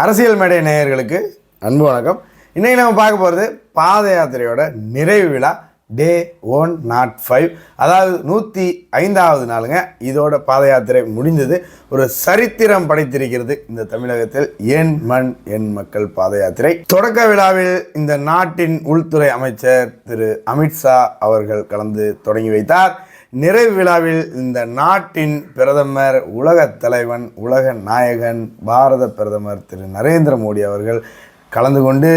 அரசியல் மேடை நேயர்களுக்கு அன்பு வணக்கம். இன்றைக்கி நம்ம பார்க்க போகிறது பாத யாத்திரையோட நிறைவு விழா டே ஒன் நாட் ஃபைவ் அதாவது நூற்றி ஐந்தாவது நாளுங்க. இதோட பாத யாத்திரை முடிந்தது. ஒரு சரித்திரம் படைத்திருக்கிறது இந்த தமிழகத்தில் என் மண் என் மக்கள் பாத யாத்திரை. தொடக்க விழாவில் இந்த நாட்டின் உள்துறை அமைச்சர் திரு அமித்ஷா அவர்கள் கலந்து தொடங்கி வைத்தார். நிறைவு விழாவில் இந்த நாட்டின் பிரதமர் உலகத் தலைவன் உலக நாயகன் பாரத பிரதமர் திரு. நரேந்திர மோடி அவர்கள் கலந்து கொண்டு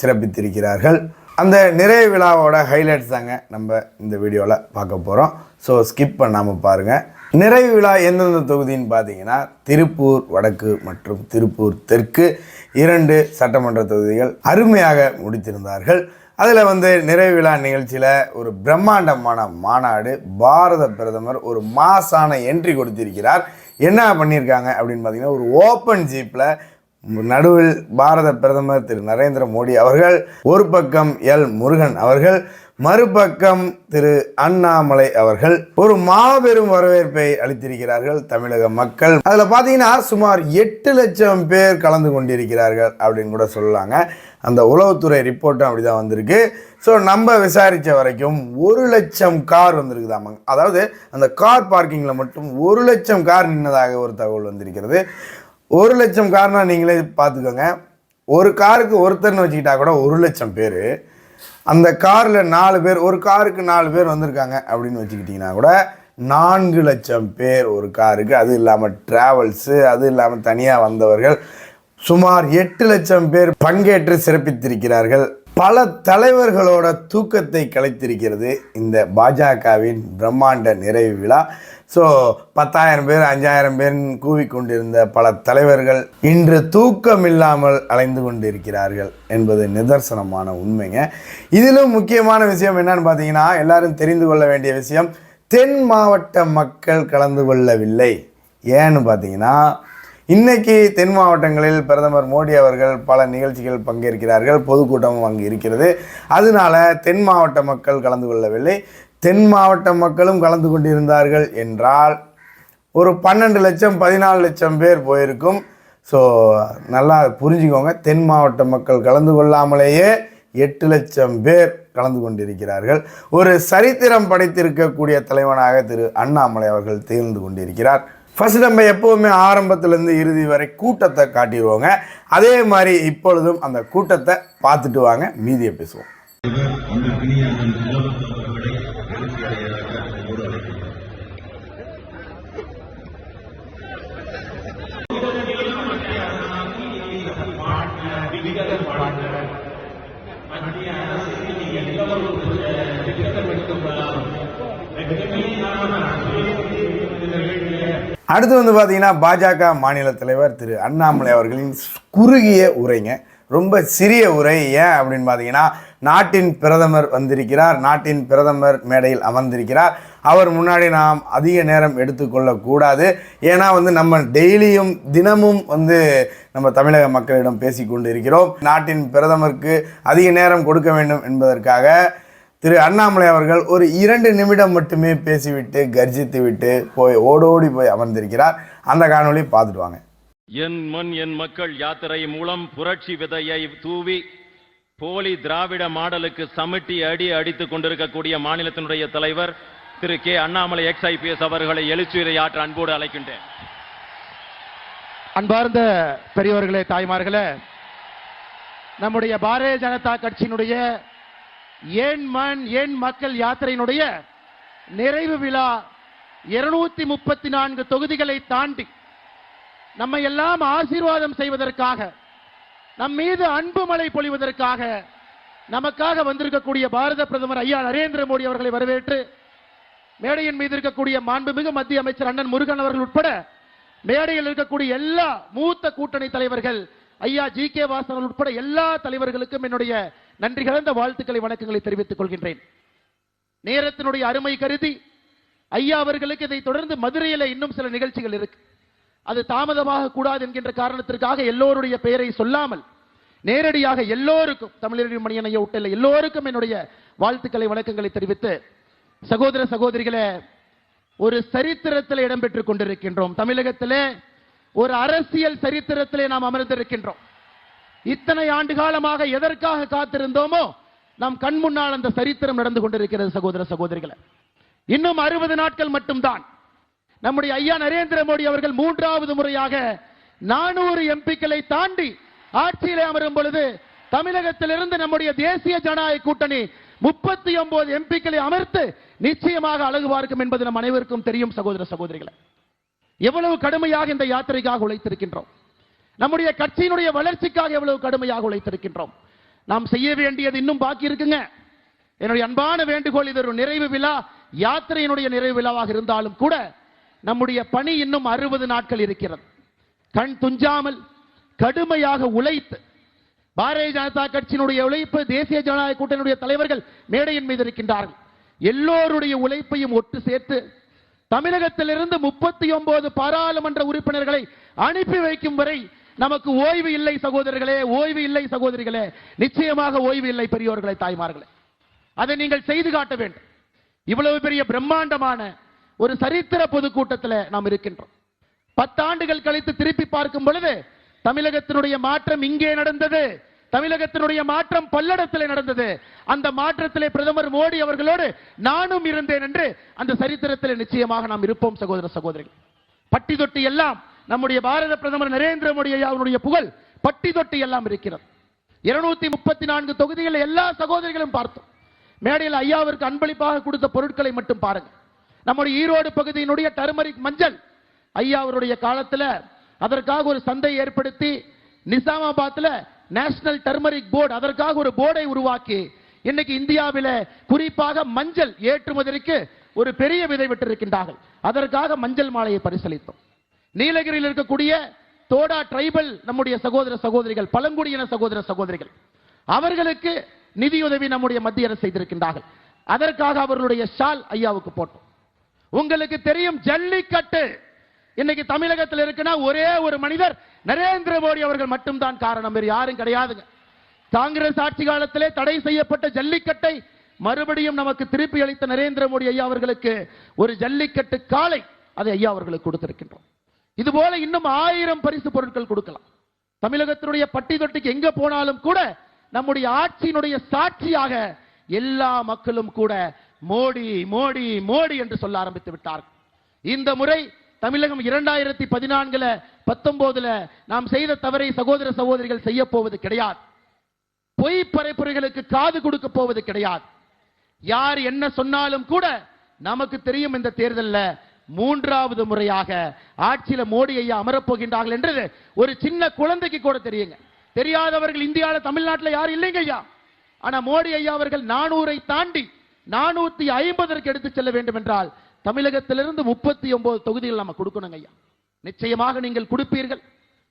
சிறப்பித்திருக்கிறார்கள். அந்த நிறைவு விழாவோட ஹைலைட்ஸ் தாங்க நம்ம இந்த வீடியோவில் பார்க்க போகிறோம் ஸோ ஸ்கிப் பண்ணாமல் பாருங்கள் நிறைவு விழா எந்தெந்த தொகுதின்னு பார்த்தீங்கன்னா திருப்பூர் வடக்கு மற்றும் திருப்பூர் தெற்கு இரண்டு சட்டமன்ற தொகுதிகள் அருமையாக முடித்திருந்தார்கள். அதில் வந்து நிறைவு விழா நிகழ்ச்சியில் ஒரு பிரம்மாண்டமான மாநாடு பாரத பிரதமர் ஒரு மாசான என்ட்ரி கொடுத்திருக்கிறார். என்ன பண்ணியிருக்காங்க அப்படின்னு பார்த்தீங்கன்னா ஒரு ஓப்பன் ஜீப்பில் நடுவில் பாரத பிரதமர் திரு நரேந்திர மோடி அவர்கள் ஒரு பக்கம் எல் முருகன் அவர்கள் மறுபக்கம் திரு அண்ணாமலை அவர்கள் ஒரு மாபெரும் வரவேற்பை அளித்திருக்கிறார்கள் தமிழக மக்கள். அதில் பார்த்தீங்கன்னா சுமார் எட்டு லட்சம் பேர் கலந்து கொண்டிருக்கிறார்கள் அப்படின்னு கூட சொல்லலாங்க. அந்த உளவுத்துறை ரிப்போர்ட்டும் அப்படி தான் வந்திருக்கு. ஸோ நம்ம விசாரித்த வரைக்கும் ஒரு லட்சம் கார் வந்திருக்குதாமாங்க அதாவது அந்த கார் பார்க்கிங்கில் மட்டும் ஒரு லட்சம் கார் நின்னதாக ஒரு தகவல் வந்திருக்கிறது. ஒரு லட்சம் கார்னால் நீங்களே பார்த்துக்கோங்க ஒரு காருக்கு ஒருத்தர்னு வச்சுக்கிட்டா கூட ஒரு லட்சம் பேர். அந்த காரில் நாலு பேர் ஒரு காருக்கு நாலு பேர் வந்திருக்காங்க அப்படின்னு வச்சுக்கிட்டிங்கன்னா கூட நான்கு லட்சம் பேர் ஒரு காருக்கு. அது இல்லாமல் ட்ராவல்ஸு அது இல்லாமல் தனியாக வந்தவர்கள் சுமார் எட்டு லட்சம் பேர் பங்கேற்று சிறப்பித்திருக்கிறார்கள். பல தலைவர்களோட தூக்கத்தை கலைத்திருக்கிறது இந்த பாஜகவின் பிரம்மாண்ட நிறைவு விழா. ஸோ பத்தாயிரம் பேர் அஞ்சாயிரம் பேர் கூவிக்கொண்டிருந்த பல தலைவர்கள் இன்று தூக்கம் இல்லாமல் அலைந்து கொண்டிருக்கிறார்கள் என்பது நிதர்சனமான உண்மைங்க. இதிலும் முக்கியமான விஷயம் என்னன்னு பார்த்தீங்கன்னா எல்லாரும் தெரிந்து கொள்ள வேண்டிய விஷயம் தென் மாவட்ட மக்கள் கலந்து கொள்ளவில்லை. ஏன்னு பார்த்தீங்கன்னா இன்னைக்கு தென் மாவட்டங்களில் பிரதமர் மோடி அவர்கள் பல நிகழ்ச்சிகள் பங்கேற்கிறார்கள் பொதுக்கூட்டமும் அங்கு இருக்கிறது. அதனால தென் மாவட்ட மக்கள் கலந்து கொள்ளவில்லை. தென் மாவட்ட மக்களும் கலந்து கொண்டிருந்தார்கள் என்றால் ஒரு பன்னெண்டு லட்சம் பதினாலு லட்சம் பேர் போயிருக்கும். ஸோ நல்லா புரிஞ்சுக்கோங்க. தென் மாவட்ட மக்கள் கலந்து கொள்ளாமலேயே எட்டு லட்சம் பேர் கலந்து கொண்டிருக்கிறார்கள். ஒரு சரித்திரம் படைத்திருக்கக்கூடிய தலைவனாக திரு அண்ணாமலை அவர்கள் தேர்ந்து கொண்டிருக்கிறார். ஃபஸ்ட் நம்ம எப்போவுமே ஆரம்பத்துலேருந்து இறுதி வரை கூட்டத்தை காட்டிடுவோங்க. அதே மாதிரி இப்பொழுதும் அந்த கூட்டத்தை பார்த்துட்டு வாங்க மீதியை பேசுவோம். அடுத்து வந்து பார்த்தீங்கன்னா பாஜக மாநில தலைவர் திரு அண்ணாமலை அவர்களின் குறுகிய உரைங்க. ரொம்ப சிறிய உரை ஏன் அப்படின்னு பார்த்தீங்கன்னா நாட்டின் பிரதமர் வந்திருக்கிறார் நாட்டின் பிரதமர் மேடையில் அமர்ந்திருக்கிறார். அவர் முன்னாடி நாம் அதிக நேரம் எடுத்துக்கொள்ளக்கூடாது. ஏன்னா வந்து நம்ம டெய்லியும் தினமும் வந்து நம்ம தமிழக மக்களிடம் பேசிக்கொண்டு இருக்கிறோம் நாட்டின் பிரதமருக்கு அதிக நேரம் கொடுக்க வேண்டும் என்பதற்காக திரு அண்ணாமலை அவர்கள் ஒரு இரண்டு நிமிடம் மட்டுமே பேசிவிட்டு கர்ஜித்து விட்டு போய் ஓடோடி போய் அமர்ந்திருக்கிறார். அந்த காணொளி பார்த்துட்டு வாங்க. என் மண் என் மக்கள் யாத்திரை மூலம் புரட்சி விதையை தூவி போலி திராவிட மாடலுக்கு சமிட்டி அடி அடித்துக் கொண்டிருக்கக்கூடிய மாநிலத்தினுடைய தலைவர் திரு கே. அண்ணாமலை எக்ஸ் ஐபிஎஸ் அவர்களை எழுச்சியுரை ஆற்ற அன்போடு அழைக்கின்றேன். அன்பார்ந்த பெரியவர்களே தாய்மார்களே நம்முடைய பாரதிய ஜனதா கட்சியினுடைய ஏன் மண் ஏன் மக்கள் யாத்திரையினுடைய நிறைவு விழா இருநூத்தி முப்பத்தி நான்கு தொகுதிகளை தாண்டி நம்மை எல்லாம் ஆசீர்வாதம் செய்வதற்காக நம் மீது அன்பு மழை பொழிவதற்காக நமக்காக வந்திருக்கக்கூடிய பாரத பிரதமர் ஐயா நரேந்திர மோடி அவர்களை வரவேற்று மேடையின் மீது இருக்கக்கூடிய மாண்புமிகு மத்திய அமைச்சர் அண்ணன் முருகன் அவர்கள் உட்பட மேடையில் இருக்கக்கூடிய எல்லா மூத்த கூட்டணி தலைவர்கள் ஐயா ஜி கே வாசன் உட்பட எல்லா தலைவர்களுக்கும் என்னுடைய நன்றி கலந்த வாழ்த்துக்களை வணக்கங்களை தெரிவித்துக் கொள்கின்றேன். நேரத்தினுடைய அருமை கருதி ஐயா அவர்களுக்கு இதை தொடர்ந்து மதுரையில இன்னும் சில நிகழ்ச்சிகள் இருக்கு. அது தாமதமாக கூடாது என்கின்ற காரணத்திற்காக எல்லோருடைய பெயரை சொல்லாமல் நேரடியாக எல்லோருக்கும் தமிழறிவு மணியன் ஐயா விட்டு எல்லோருக்கும் என்னுடைய வாழ்த்துக்களை வணக்கங்களை தெரிவித்து சகோதர சகோதரிகளே ஒரு சரித்திரத்தில் இடம்பெற்றுக் கொண்டிருக்கின்றோம். தமிழகத்திலே ஒரு அரசியல் சரித்திரத்திலே நாம் அமர்ந்திருக்கின்றோம். இத்தனை ஆண்டு காலமாக எதற்காக காத்திருந்தோமோ நம் கண் முன்னால் அந்த சரித்திரம் நடந்து கொண்டிருக்கிறது சகோதர சகோதரிகளை. இன்னும் அறுபது நாட்கள் மட்டும்தான். நம்முடைய ஐயா நரேந்திர மோடி அவர்கள் மூன்றாவது முறையாக நானூறு எம்பிக்களை தாண்டி ஆட்சியிலே அமரும் பொழுது தமிழகத்திலிருந்து நம்முடைய தேசிய ஜனநாயக கூட்டணி முப்பத்தி ஒன்பது எம்பிக்களை அமர்த்து நிச்சயமாக அழகு பார்க்கும் என்பது நம் அனைவருக்கும் தெரியும் சகோதர சகோதரிகளை. எவ்வளவு கடுமையாக இந்த யாத்திரைக்காக உழைத்திருக்கின்றோம். நம்முடைய கட்சியினுடைய வளர்ச்சிக்காக எவ்வளவு கடுமையாக உழைத்திருக்கின்றோம். நாம் செய்ய வேண்டியது இன்னும் பாக்கி இருக்குங்க. என்னுடைய அன்பான வேண்டுகோள் இது ஒரு நிறைவு விழா. யாத்திரையினுடைய நிறைவு விழாவாக இருந்தாலும் கூட நம்முடைய பணி இன்னும் அறுபது நாட்கள் இருக்கிறது. கண் துஞ்சாமல் கடுமையாக உழைத்து பாரதிய ஜனதா கட்சியினுடைய உழைப்பு தேசிய ஜனநாயக கூட்டணியுடைய தலைவர்கள் மேடையின் மீது இருக்கின்றார்கள். எல்லோருடைய உழைப்பையும் ஒட்டு சேர்த்து தமிழகத்திலிருந்து முப்பத்தி ஒன்பது பாராளுமன்ற உறுப்பினர்களை அனுப்பி வைக்கும் வரை நமக்கு ஓய்வு இல்லை சகோதரர்களே ஓய்வு இல்லை சகோதரிகளே. நிச்சயமாக ஓய்வு இல்லை பெரியோர்களே தாய்மார்களே. அதை நீங்கள் செய்து காட்ட வேண்டும். இவ்வளவு பெரிய பிரம்மாண்டமான ஒரு சரித்திர பொதுக்கூட்டத்தில் நாம் இருக்கின்றோம். பத்தாண்டுகள் கழித்து திருப்பி பார்க்கும் பொழுது தமிழகத்தினுடைய மாற்றம் இங்கே நடந்தது. தமிழகத்தினுடைய மாற்றம் பல்லடத்திலே நடந்தது. அந்த மாற்றத்திலே பிரதமர் மோடி அவர்களோடு நானும் இருந்தேன் என்று அந்த சரித்திரத்தில் நிச்சயமாக நாம் இருப்போம் சகோதர சகோதரிகள். பட்டி தொட்டி எல்லாம் நம்முடைய பாரத பிரதமர் நரேந்திர மோடி அவருடைய புகழ் பட்டி தொட்டி எல்லாம் இருக்கிறது. இருநூத்தி முப்பத்தி நான்கு தொகுதிகள் எல்லா சகோதரிகளும் பார்த்தோம். மேடையில் ஐயாவிற்கு அன்பளிப்பாக கொடுத்த பொருட்களை மட்டும் பாருங்க. நம்முடைய ஈரோடு பகுதியினுடைய டர்மரிக் மஞ்சள் ஐயா அவருடைய காலத்துல அதற்காக ஒரு சந்தை ஏற்படுத்தி நிசாமாபாத்ல நேஷனல் டர்மரிக் போர்டு அதற்காக ஒரு போர்டை உருவாக்கி இன்னைக்கு இந்தியாவில் குறிப்பாக மஞ்சள் ஏற்றுமதிக்கு ஒரு பெரிய விதை விட்டிருக்கின்றார்கள். அதற்காக மஞ்சள் மாலையை பரிசளித்தோம். நீலகிரியில் இருக்கக்கூடிய தோடா ட்ரைபல் நம்முடைய சகோதர சகோதரிகள் பழங்குடியின சகோதர சகோதரிகள். அவர்களுக்கு நிதியுதவி நம்முடைய மத்திய அரசு செய்திருக்கின்றார்கள். அதற்காக அவர்களுடைய ஷால் ஐயாவுக்கு போட்டோம். உங்களுக்கு தெரியும் ஜல்லிக்கட்டு. இன்னைக்கு தமிழகத்தில் இருக்குன்னா ஒரே ஒரு மனிதர் நரேந்திர மோடி அவர்கள் மட்டும்தான் காரணம். வேறு யாரும் கிடையாதுங்க. காங்கிரஸ் ஆட்சி காலத்திலே தடை செய்யப்பட்ட ஜல்லிக்கட்டை மறுபடியும் நமக்கு திருப்பி அளித்த நரேந்திர மோடி ஐயா அவர்களுக்கு ஒரு ஜல்லிக்கட்டு காலை அதை ஐயா அவர்களுக்கு கொடுத்திருக்கின்றோம். இது போல இன்னும் ஆயிரம் பரிசு பொருட்கள் கொடுக்கலாம். தமிழகத்தினுடைய பட்டி தொட்டிக்கு எங்க போனாலும் கூட நம்முடைய ஆட்சியினுடைய சாட்சியாக எல்லா மக்களும் கூட மோடி மோடி மோடி என்று சொல்ல ஆரம்பித்து விட்டார்கள். இந்த முறை தமிழகம் இரண்டாயிரத்தி பதினான்குல பத்தொன்பதுல நாம் செய்த தவறை சகோதர சகோதரிகள் செய்ய போவது கிடையாது. பொய் பரப்புரைகளுக்கு காது கொடுக்க போவது கிடையாது. யார் என்ன சொன்னாலும் கூட நமக்கு தெரியும் இந்த தேர்தல்ல மூன்றாவது முறையாக ஆட்சியில மோடி ஐயா அமரப்போகின்றார்கள் என்று ஒரு சின்ன குழந்தைக்கு கூட தெரியுங்க. தெரியாதவர்கள் இந்தியாவில் தமிழ்நாட்டுல யாரும் இல்லைங்க ஐயா. ஆனா மோடி ஐயா அவர்கள் நானூரை தாண்டி நானூத்தி ஐம்பதற்கு எடுத்து செல்ல வேண்டும் என்றால் தமிழகத்திலிருந்து முப்பத்தி ஒன்பது தொகுதிகள் நம்ம கொடுக்கணுங்க ஐயா. நிச்சயமாக நீங்கள் கொடுப்பீர்கள்.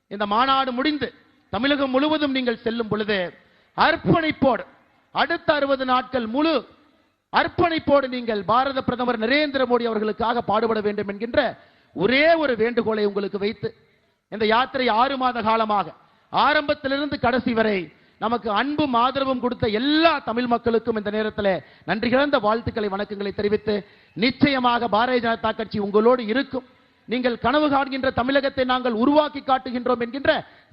இந்த மாநாடு முடிந்து தமிழகம் முழுவதும் நீங்கள் செல்லும் பொழுது அர்ப்பணிப்போடு அடுத்த அறுபது நாட்கள் முழு அர்ப்பணிப்போடு நீங்கள் பாரத பிரதமர் நரேந்திர மோடி அவர்களுக்காக பாடுபட வேண்டும் என்கின்ற ஒரே ஒரு வேண்டுகோளை உங்களுக்கு வைத்து இந்த யாத்திரை ஆறு மாத காலமாக ஆரம்பத்திலிருந்து கடைசி வரை நமக்கு அன்பும் ஆதரவும் கொடுத்த எல்லா தமிழ் மக்களுக்கும் இந்த நேரத்தில் நன்றி கிழந்த வாழ்த்துக்களை வணக்கங்களை தெரிவித்து நிச்சயமாக பாரதிய ஜனதா கட்சி உங்களோடு இருக்கும். நீங்கள் கனவு காண்கின்ற தமிழகத்தை நாங்கள் உருவாக்கி காட்டுகின்றோம் என்கின்ற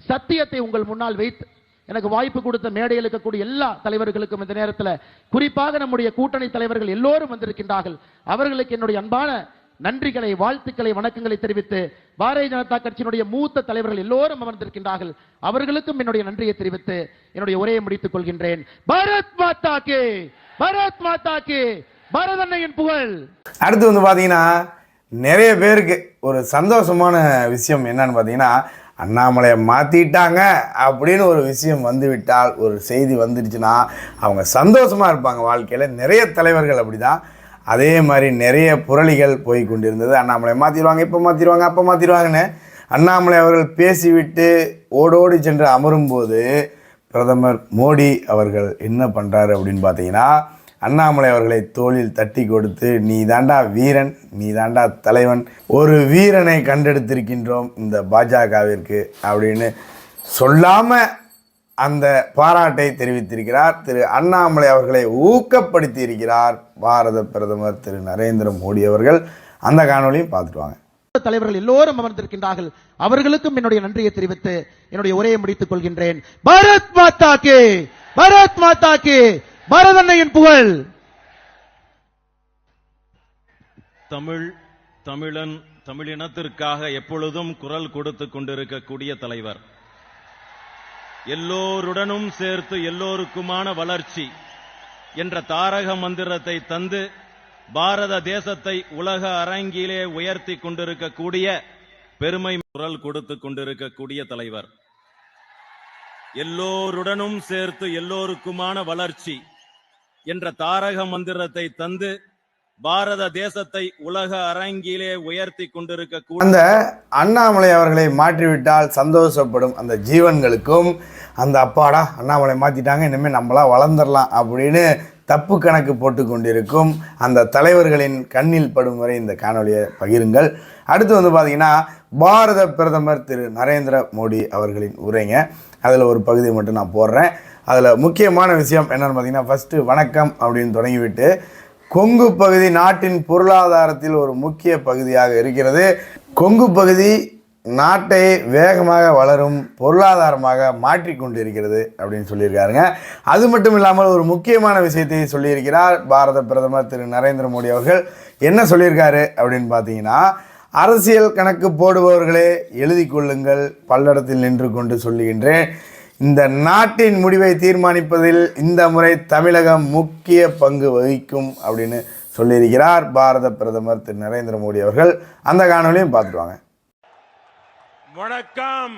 சத்தியத்தை உங்கள் முன்னால் வைத்து எனக்கு வாய்ப்பு கொடுத்த மேடையில் இருக்கக்கூடிய எல்லா தலைவர்களுக்கும் இந்த நேரத்தில் குறிப்பாக நம்முடைய கூட்டணி தலைவர்கள் எல்லோரும் வந்திருக்கின்றார்கள். அவர்களுக்கு என்னுடைய அன்பான நன்றிகளை வாழ்த்துக்களை வணக்கங்களை தெரிவித்து பாரதிய ஜனதா கட்சியினுடைய மூத்த தலைவர்கள் எல்லோரும் அமர்ந்திருக்கின்றார்கள். அவர்களுக்கும் என்னுடைய நன்றியை தெரிவித்து என்னுடைய உரையை முடித்துக் கொள்கின்றேன். பாரத் மாதா கே! பாரத் மாதா கே! பரதன்னையின் புகழ்! அடுத்து வந்து பாத்தீங்கன்னா நிறைய பேருக்கு ஒரு சந்தோஷமான விஷயம் என்னன்னு பார்த்தீங்கன்னா அண்ணாமலையை மாற்றிட்டாங்க அப்படின்னு ஒரு விஷயம் வந்துவிட்டால் ஒரு செய்தி வந்துடுச்சுன்னா அவங்க சந்தோஷமாக இருப்பாங்க வாழ்க்கையில். நிறைய தலைவர்கள் அப்படி தான் அதே மாதிரி நிறைய புரளிகள் போய் கொண்டிருந்தது. அண்ணாமலை மாற்றிடுவாங்க இப்போ மாற்றிடுவாங்க அப்போ மாற்றிடுவாங்கன்னு அண்ணாமலை அவர்கள் பேசிவிட்டு ஓடோடி சென்று அமரும்போது பிரதமர் மோடி அவர்கள் என்ன பண்ணுறாரு அப்படின்னு பார்த்தீங்கன்னா அண்ணாமலை அவர்களை தோளில் தட்டி கொடுத்து நீ தாண்டா வீரன் நீ தாண்டா தலைவன் ஒரு வீரனை கண்டெடுத்திருக்கின்றோம் இந்த பாஜகவிற்கு அப்படின்னு சொல்லாமல் அந்த பாராட்டை தெரிவித்திருக்கிறார் திரு அண்ணாமலை அவர்களை ஊக்கப்படுத்தி இருக்கிறார் பாரத பிரதமர் திரு நரேந்திர மோடி அவர்கள். அந்த காணொளியும் பார்த்துட்டு வாங்க. தலைவர்கள் எல்லோரும் அமர்ந்திருக்கின்றார்கள். அவர்களுக்கும் என்னுடைய நன்றியை தெரிவித்து என்னுடைய உரையை முடித்துக் கொள்கின்றேன். பாரத் மாதா கே! பாரத் மாதா கே! பாரதன்னையின் புகழ். தமிழ் தமிழன் தமிழினத்திற்காக எப்பொழுதும் குரல் கொடுத்து கொண்டிருக்கக்கூடிய தலைவர். எல்லோருடனும் சேர்த்து எல்லோருக்குமான வளர்ச்சி என்ற தாரக மந்திரத்தை தந்து பாரத தேசத்தை உலக அரங்கிலே உயர்த்தி கொண்டிருக்கக்கூடிய பெருமை குரல் கொடுத்து கொண்டிருக்கக்கூடிய தலைவர். எல்லோருடனும் சேர்த்து எல்லோருக்குமான வளர்ச்சி என்ற தாரக மந்திரத்தை தந்து பாரத தேசத்தை உலக அரங்கிலே உயர்த்தி கொண்டிருக்க அந்த அண்ணாமலை அவர்களை மாற்றிவிட்டால் சந்தோஷப்படும் அந்த ஜீவன்களுக்கும் அந்த அப்பாடா அண்ணாமலை மாற்றிட்டாங்க இனிமேல் நம்மளாம் வளர்ந்துடலாம் அப்படின்னு தப்பு கணக்கு போட்டு கொண்டிருக்கும் அந்த தலைவர்களின் கண்ணில் படும் வரை இந்த காணொலியை பகிருங்கள். அடுத்து வந்து பார்த்தீங்கன்னா பாரத பிரதமர் திரு நரேந்திர மோடி அவர்களின் உரைங்க. அதில் ஒரு பகுதியை மட்டும் நான் போடுறேன். அதில் முக்கியமான விஷயம் என்னென்னு பார்த்தீங்கன்னா ஃபஸ்ட்டு வணக்கம் அப்படின்னு தொடங்கிவிட்டு கொங்கு பகுதி நாட்டின் பொருளாதாரத்தில் ஒரு முக்கிய பகுதியாக இருக்கிறது. கொங்கு பகுதி நாட்டை வேகமாக வளரும் பொருளாதாரமாக மாற்றிக்கொண்டிருக்கிறது அப்படின்னு சொல்லியிருக்காருங்க. அது மட்டும் இல்லாமல் ஒரு முக்கியமான விஷயத்தை சொல்லியிருக்கிறார் பாரத பிரதமர் திரு நரேந்திர மோடி அவர்கள். என்ன சொல்லியிருக்காரு அப்படின்னு பார்த்தீங்கன்னா அரசியல் கணக்கு போடுபவர்களே எழுதி கொள்ளுங்கள் பல்லடத்தில் நின்று கொண்டு சொல்லுகின்றேன். இந்த நாட்டின் முடிவை தீர்மானிப்பதில் இந்த முறை தமிழகம் முக்கிய பங்கு வகிக்கும் அப்படின்னு சொல்லியிருக்கிறார் பாரத பிரதமர் திரு நரேந்திர மோடி அவர்கள். அந்த காணொலியும் பார்த்துருவாங்க வணக்கம்.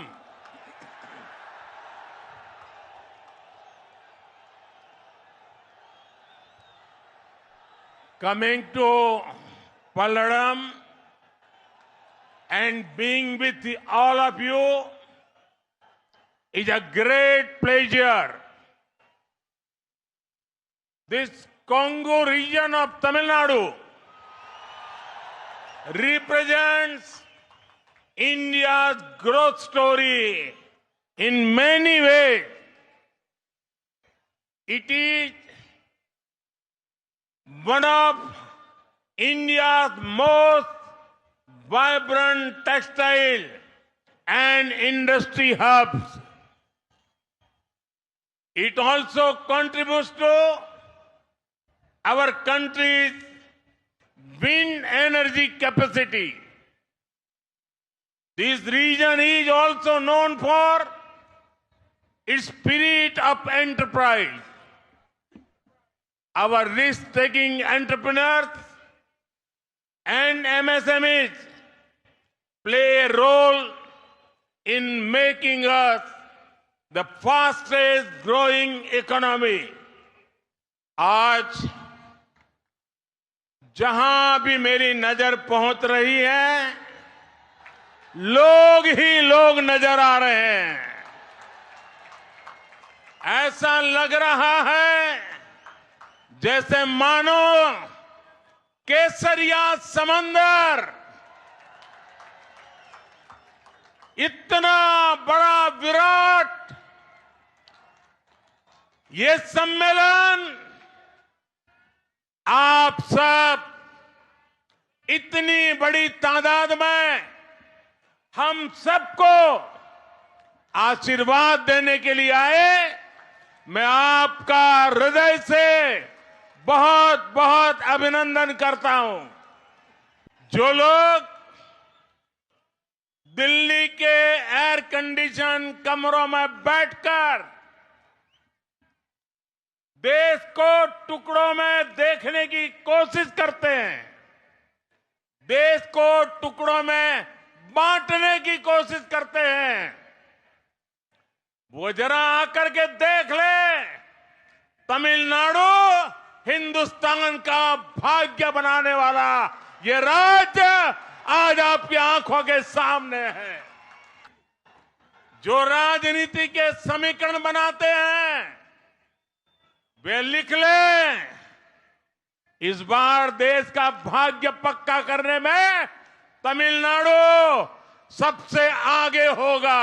Coming to Pallaram and being with all of you is a great pleasure. This Congo region of Tamil Nadu represents India's growth story in many ways. It is one of India's most vibrant textile and industry hubs. It also contributes to our country's wind energy capacity. This region is also known for its spirit of enterprise. Our risk taking entrepreneurs and MSMEs play a role in making us the fastest growing economy आज जहाँ भी मेरी नज़र पहुँच रही है, लोग ही लोग नज़र आ रहे हैं। ऐसा लग रहा है जैसे मानो केसरिया समंदर इतना बड़ा विराट ये सम्मेलन आप सब इतनी बड़ी तादाद में हम सबको आशीर्वाद देने के लिए आए। मैं आपका हृदय से बहुत बहुत अभिनंदन करता हूँ। जो लोग दिल्ली के एयर कंडीशन कमरों में बैठकर देश को टुकड़ों में देखने की कोशिश करते हैं। देश को टुकड़ों में बांटने की कोशिश करते हैं। वो जरा आकर के देख ले, तमिलनाडु हिंदुस्तान का भाग्य बनाने वाला ये राज्य आज आपकी आँखों के सामने है। जो राजनीति के समीकरण बनाते हैं वे लिख लें। इस बार देश का भाग्य पक्का करने में तमिलनाडु सबसे आगे होगा।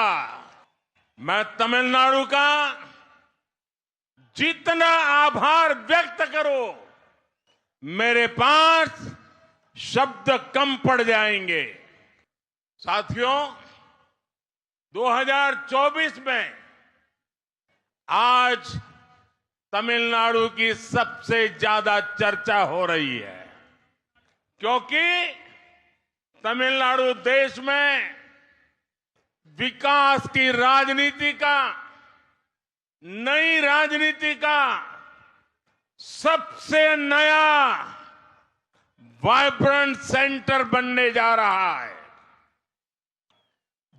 मैं तमिलनाडु का जितना आभार व्यक्त करूँ, मेरे पास शब्द कम पड़ जाएँगे। साथियों 2024 में आज तमिलनाडु की सबसे ज़्यादा चर्चा हो रही है। क्योंकि तमिलनाडु देश में विकास की राजनीति का, नई राजनीति का सबसे नया वाइब्रेंट सेंटर बनने जा रहा है।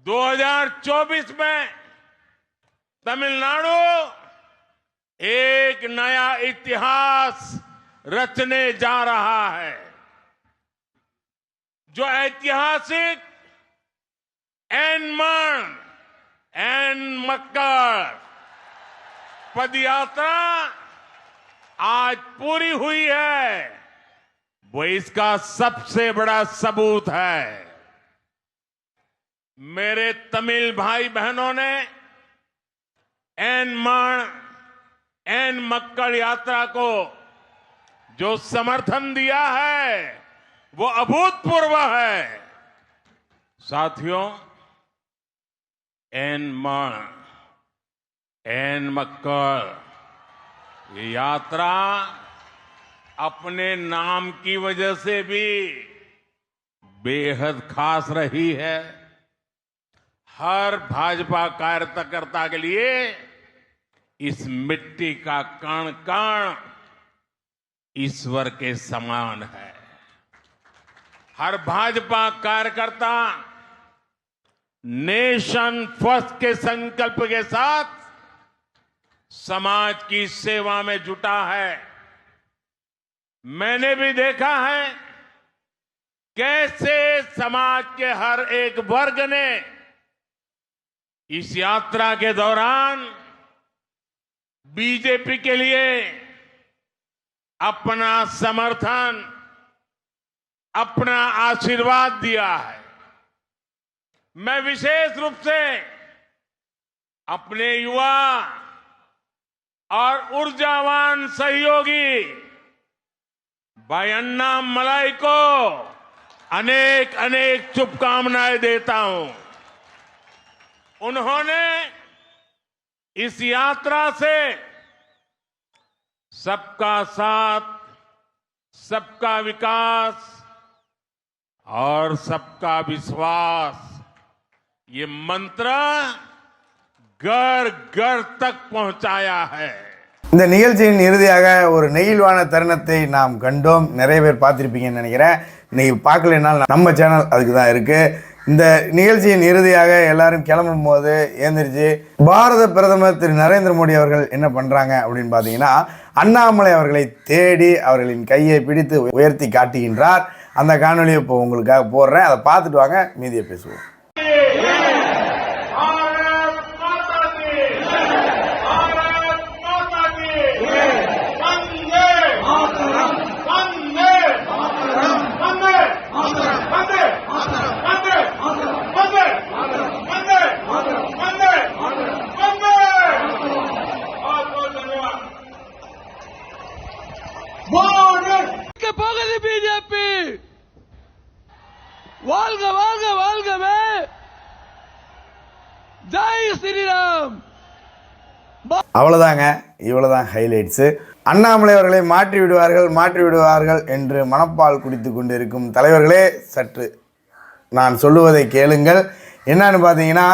2024 में तमिलनाडु एक नया इतिहास रचने जा रहा है। जो ऐतिहासिक एनमन एन मक्कर पदयात्रा आज पूरी हुई है, वो इसका सबसे बड़ा सबूत है। मेरे तमिल भाई बहनों ने एन मण एन मक्कड़ यात्रा को जो समर्थन दिया है, वो अभूतपूर्व है। साथियों, एन मण, एन मक्कड़, ये यात्रा अपने नाम की वजह से भी बेहद खास रही है। हर भाजपा कार्यकर्ता के लिए इस मिट्टी का कण कण ईश्वर के समान है। हर भाजपा कार्यकर्ता नेशन फ़र्स्ट के संकल्प के साथ समाज की सेवा में जुटा है। मैंने भी देखा है कैसे समाज के हर एक वर्ग ने इस यात्रा के दौरान बीजेपी के लिए अपना समर्थन, अपना आशीर्वाद दिया है। मैं विशेष रूप से अपने युवा और ऊर्जावान सहयोगी भाई अन्ना मलाई को अनेक अनेक शुभकामनाएँ देता हूँ। उन्होंने इस यात्रा से सबका साथ सबका विकास और सबका विश्वास ये मंत्र घर घर तक पहुंचाया है இந்த நிகழ்ச்சியின் இறுதியாக ஒரு நெகிழ்வான தருணத்தை நாம் கண்டோம் நிறைய பேர் பார்த்துருப்பீங்கன்னு நினைக்கிறேன் இன்னைக்கு பார்க்கலனாலும் நம்ம சேனல் அதுக்கு தான் இருக்குது இந்த நிகழ்ச்சியின் இறுதியாக எல்லாரும் கிளம்பும் போது ஏந்திரிச்சு பாரத பிரதமர் திரு நரேந்திர மோடி அவர்கள் என்ன பண்ணுறாங்க அப்படின்னு பார்த்தீங்கன்னா அண்ணாமலை அவர்களை தேடி அவர்களின் கையை பிடித்து உயர்த்தி காட்டுகின்றார். அந்த காணொலியை இப்போ உங்களுக்காக போடுறேன். அதை பார்த்துட்டு வாங்க மீதியை பேசுவோம். அவ்வளோதாங்க இவ்வளோதான் ஹைலைட்ஸு அண்ணாமலை அவர்களை மாற்றி விடுவார்கள் மாற்றி விடுவார்கள் என்று மனப்பால் குடித்து கொண்டிருக்கும் தலைவர்களே சற்று நான் சொல்லுவதை கேளுங்கள். என்னன்னு பார்த்தீங்கன்னா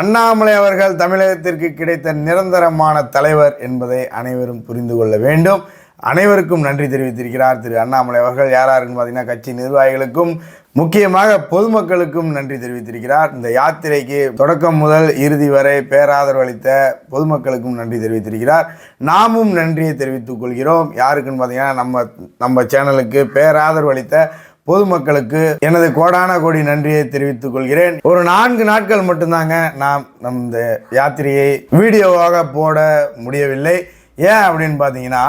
அண்ணாமலை அவர்கள் தமிழகத்திற்கு கிடைத்த நிரந்தரமான தலைவர் என்பதை அனைவரும் புரிந்து கொள்ள வேண்டும். அனைவருக்கும் நன்றி தெரிவித்திருக்கிறார் திரு அண்ணாமலை அவர்கள். யாராருன்னு பார்த்தீங்கன்னா கட்சி நிர்வாகிகளுக்கும் முக்கியமாக பொதுமக்களுக்கும் நன்றி தெரிவித்திருக்கிறார். இந்த யாத்திரைக்கு தொடக்கம் முதல் இறுதி வரை பேராதரவு அளித்த பொதுமக்களுக்கும் நன்றி தெரிவித்திருக்கிறார். நாமும் நன்றியை தெரிவித்துக் கொள்கிறோம். யாருக்குன்னு பார்த்தீங்கன்னா நம்ம நம்ம சேனலுக்கு பேராதரவு அளித்த பொதுமக்களுக்கு எனது கோடான கோடி நன்றியை தெரிவித்துக் கொள்கிறேன். ஒரு நான்கு நாட்கள் மட்டும்தாங்க நாம் நம் இந்த யாத்திரையை வீடியோவாக போட முடியவில்லை. ஏன் அப்படின்னு பார்த்தீங்கன்னா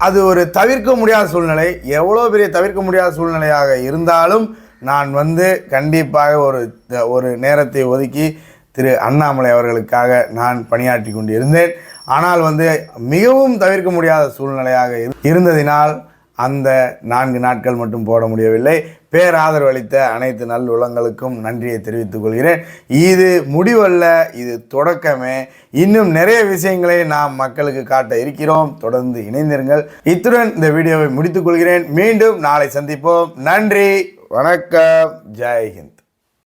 அது ஒரு தவிர்க்க முடியாத சூழ்நிலை. எவ்வளோ பெரிய தவிர்க்க முடியாத சூழ்நிலையாக இருந்தாலும் நான் வந்து கண்டிப்பாக ஒரு ஒரு நேரத்தை ஒதுக்கி திரு அண்ணாமலை அவர்களுக்காக நான் பணியாற்றி கொண்டு இருந்தேன் ஆனால் வந்து மிகவும் தவிர்க்க முடியாத சூழ்நிலையாக இரு- இருந்ததினால் அந்த நான்கு நாட்கள் மட்டும் போட முடியவில்லை. பேராதரவு அளித்த அனைத்து நல்லுளங்களுக்கும் நன்றியை தெரிவித்துக் கொள்கிறேன். இது முடிவல்ல இது தொடக்கமே. இன்னும் நிறைய விஷயங்களை நாம் மக்களுக்கு காட்ட இருக்கிறோம். தொடர்ந்து இணைந்திருங்கள். இத்துடன் இந்த வீடியோவை முடித்துக் கொள்கிறேன். மீண்டும் நாளை சந்திப்போம். நன்றி வணக்கம். ஜெய்ஹிந்த்